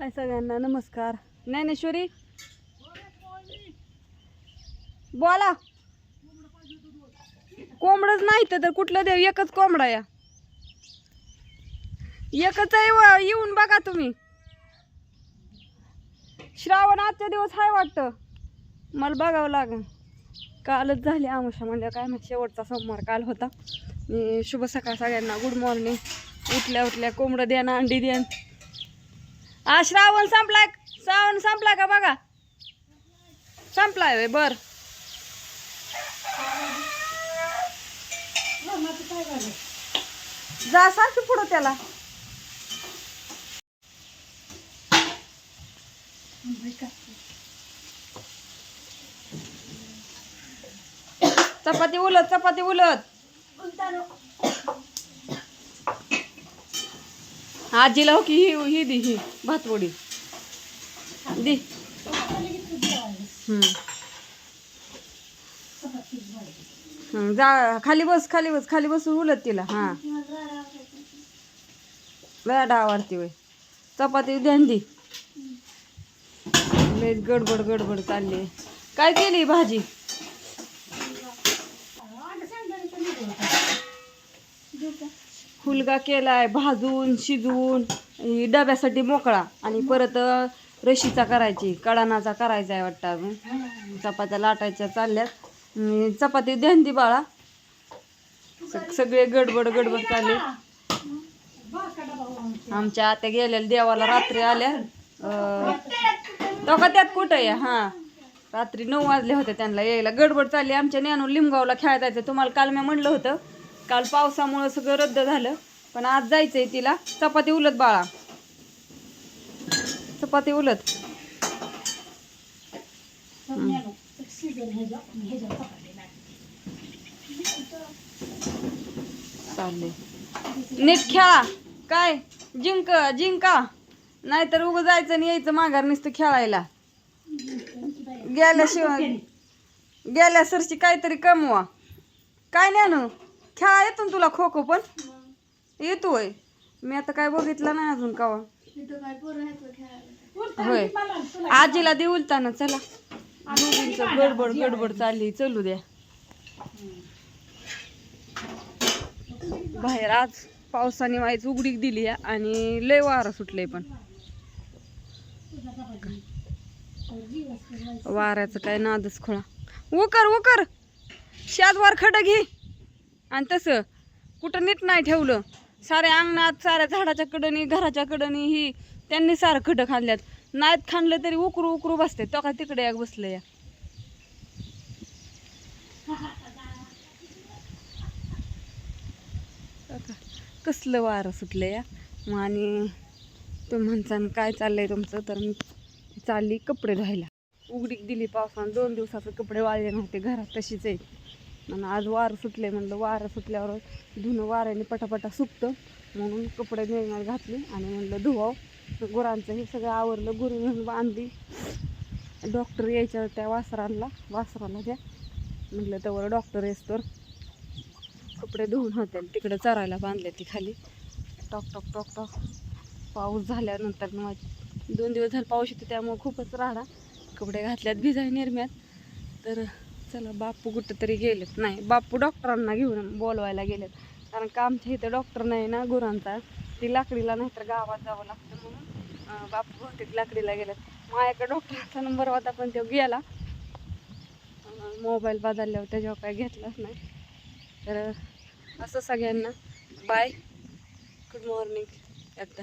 हाय सगळ्यांना नमस्कार. ज्ञानेश्वरी? बोला. कोंबडच नाही तर कुठलं देव? एकच कोंबडा या. एकच आहे येऊन बघा तुम्ही. श्रावण आजच्या दिवस हाय वाटतं. मला बघावं लागेल. कालच झाली आमशा म्हणजे काय माहिती शेवटचा सोमवार काल होता. मी शुभ सकाळ सगळ्यांना गुड मॉर्निंग. उठल्या उठल्या कोंबडं द्या ना अंडी द्या. हा श्रावण संपलाय. श्रावण संपला का बघा? संपलाय बर. जा सारखी पुढं त्याला. चपाती उलट चपाती उलट. आजीला हो की ही ही दी ही भातपोडी दी. जा खाली बस खाली बस खाली बसून उलट तिला हा. लय डावारती वय चपाती ध्यान दी. गडबड गडबड चालली काय केली भाजी? हुलगा केलाय भाजून शिजवून ही डब्यासाठी मोकळा. आणि परत रशीचा करायची कडाणाचा करायचा आहे वाटतं अजून. चपात्या लाटायच्या चालल्यात. चपाती ध्यान दी बाळा सगळे गडबड गडबड चालली. आमच्या आत्या गेलेल्या देवाला रात्री आल्या. तो का त्यात कुठं आहे? हा. रात्री नऊ वाजले होते त्यांना यायला. गडबड चालली. आमच्या ज्ञानू लिमगावला खेळायचं तुम्हाला काल मी म्हणलं होतं. काल पावसामुळं सगळं रद्द झालं पण आज जायचंय तिला. चपाती उलट बाळा. चपाती उलट. चालले नीट खेळा. काय? जिंक जिंका. नाहीतर उगं जायचं आणि यायचं माघार नुसतं खेळायला. गेल्याशिवाय गेल्या सरशी काहीतरी कमवा. काय नाही खेळा येतो ना तुला खो खो पण. येतोय. मी आता काय बघितलं नाही अजून कवा. होय. आजीला दे उलताना चला. गडबड गडबड चालली चलू द्या. बाहेर आज पावसाने वाईच उघडीक दिली आहे आणि लय वारं सुटलंय पण. वाऱ्याचं काय नादच खोळा. उकर उकर. शादवार खड घे. आणि तसं कुठं नीट नाही ठेवलं. साऱ्या अंगणात साऱ्या झाडाच्या कडनी घराच्या कडनी ही त्यांनी सारं खडं खाल्ल्यात. नाहीत खाणलं तरी उकरू उकरू बसते. तो का तिकडे एक बसलं या. कसलं वारं सुटलं या. मग आणि तो म्हणसान काय चाललंय तुमचं? तर मी चालली कपडे धुवायला. उघडीक दिली पावसानं. दोन दिवसाचं कपडे वाळले नव्हते. घरात तशीच आहे. आणि आज वारं सुटले म्हणलं वारं सुटल्यावर धुणं वाऱ्याने पटापटा सुकतं. म्हणून कपडे निर्णय घातले आणि म्हणलं धुवाव. गुरांचं हे सगळं आवरलं गुरु म्हणून बांधली. डॉक्टर यायच्या त्या वासरांना वासराला द्या. म्हटलं त्यावर डॉक्टर येसतोर कपडे धुवून होते तिकडे चरायला बांधले ती खाली. टॉक टॉक टॉक टॉक. पाऊस झाल्यानंतर मग दोन दिवस झाले पाऊस येतो त्यामुळं खूपच राडा. कपडे घातल्यात भिजाय निर्म्यात. तर चला बापू कुठं तरी गेलेत. नाही बापू डॉक्टरांना घेऊन बोलवायला गेलेत. कारण का आमच्या इथं डॉक्टर नाही ना गुरांचा. ती लाकडीला नाहीतर गावात जावं लागतं म्हणून बापू बहुतेक लाकडीला गेलेत. माझ्याकडे डॉक्टरांचा नंबर होता पण तो गेला. मोबाईल बदलल्यावर त्याच्यावर काय घेतलाच नाही. तर असं सगळ्यांना बाय गुड मॉर्निंग एकदा.